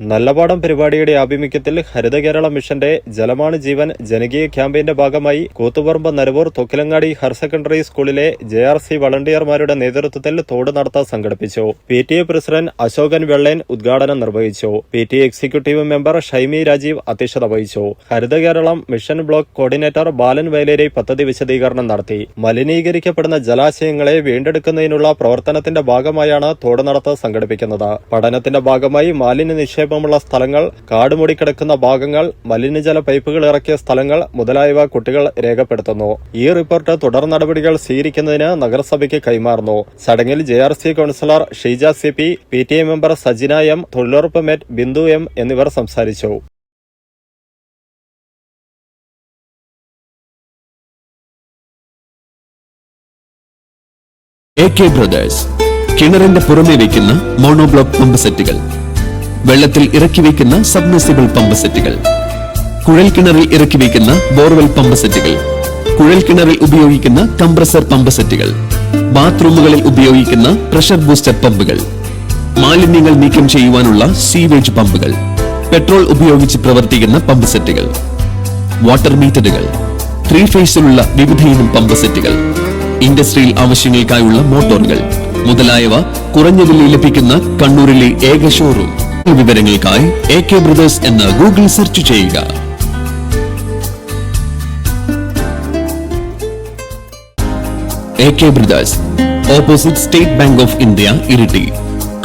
നല്ലപാടം പരിപാടിയുടെ ആഭിമുഖ്യത്തിൽ ഹരിത കേരള മിഷന്റെ ജലമാണ് ജീവൻ ജനകീയ ക്യാമ്പയിന്റെ ഭാഗമായി കൂത്തുപറമ്പ് നരവൂർ തൊക്കിലങ്ങാടി ഹയർ സെക്കൻഡറി സ്കൂളിലെ ജെ ആർ സി വളണ്ടിയർമാരുടെ നേതൃത്വത്തിൽ തോട് നടത്ത സംഘടിപ്പിച്ചു. P T A president Ashokan Vellen ഉദ്ഘാടനം നിർവഹിച്ചു. P T executive member Shaimi Rajeev അധ്യക്ഷത വഹിച്ചു. Haritha Keralam mission block coordinator Balan Vayaleri പദ്ധതി വിശദീകരണം നടത്തി. മലിനീകരിക്കപ്പെടുന്ന ജലാശയങ്ങളെ വീണ്ടെടുക്കുന്നതിനുള്ള പ്രവർത്തനത്തിന്റെ ഭാഗമായാണ് തോട് നടത്ത സംഘടിപ്പിക്കുന്നത്. പഠനത്തിന്റെ ഭാഗമായി മാലിന്യ നിക്ഷേപമുള്ള സ്ഥലങ്ങൾ കാടുമൂടിക്കിടക്കുന്ന ഭാഗങ്ങൾ മലിനജല പൈപ്പുകൾ ഇറക്കിയ സ്ഥലങ്ങൾ മുതലായവ കുട്ടികൾ രേഖപ്പെടുത്തുന്നു. ഈ റിപ്പോർട്ട് തുടർ നടപടികൾ സ്വീകരിക്കുന്നതിന് നഗരസഭയ്ക്ക് കൈമാറുന്നു. ചടങ്ങിൽ J R C councillor Sheeja C P P T A member Sajina M തൊഴിലുറപ്പ് മെറ്റ് ബിന്ദു എം എന്നിവർ സംസാരിച്ചു. കെ ബ്രദേഴ്സ് കിണറിന്റെ പുറമെ വയ്ക്കുന്ന മോണോബ്ലോക്ക് പമ്പ് സെറ്റുകൾ. വെള്ളത്തിൽ ഇറക്കി വയ്ക്കുന്ന സബ്മിസിബിൾ പമ്പ് സെറ്റുകൾ കുഴൽ കിണറിൽ ഇറക്കി വയ്ക്കുന്ന ബോർവെൽ പമ്പ് സെറ്റുകൾ കുഴൽ കിണറിൽ ഉപയോഗിക്കുന്ന കംപ്രസർ പമ്പ് സെറ്റുകൾ ബാത്റൂമുകളിൽ ഉപയോഗിക്കുന്ന പ്രഷർ ബൂസ്റ്റർ പമ്പുകൾ മാലിന്യങ്ങൾ നീക്കം ചെയ്യുവാനുള്ള സീവേജ് പമ്പുകൾ പെട്രോൾ ഉപയോഗിച്ച് പ്രവർത്തിക്കുന്ന പമ്പ് സെറ്റുകൾ വാട്ടർ മീറ്ററുകൾ ത്രീ ഫേസിലുള്ള വിവിധയിനം പമ്പ് സെറ്റുകൾ ഇൻഡസ്ട്രിയൽ ആവശ്യങ്ങൾക്കായുള്ള മോട്ടോറുകൾ മുതലായവ കുറഞ്ഞ വിലയിൽ ലഭിക്കുന്ന കണ്ണൂരിലെ ഏക ഷോറൂം വിവരങ്ങൾക്കായി എ കെ ബ്രദേഴ്സ് എന്ന് ഗൂഗിൾ സെർച്ച് ചെയ്യുക. A K brothers opposite State Bank of India Iritty.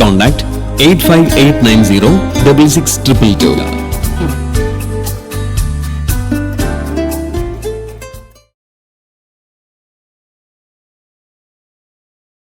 Contact eight five eight nine zero double six triple two.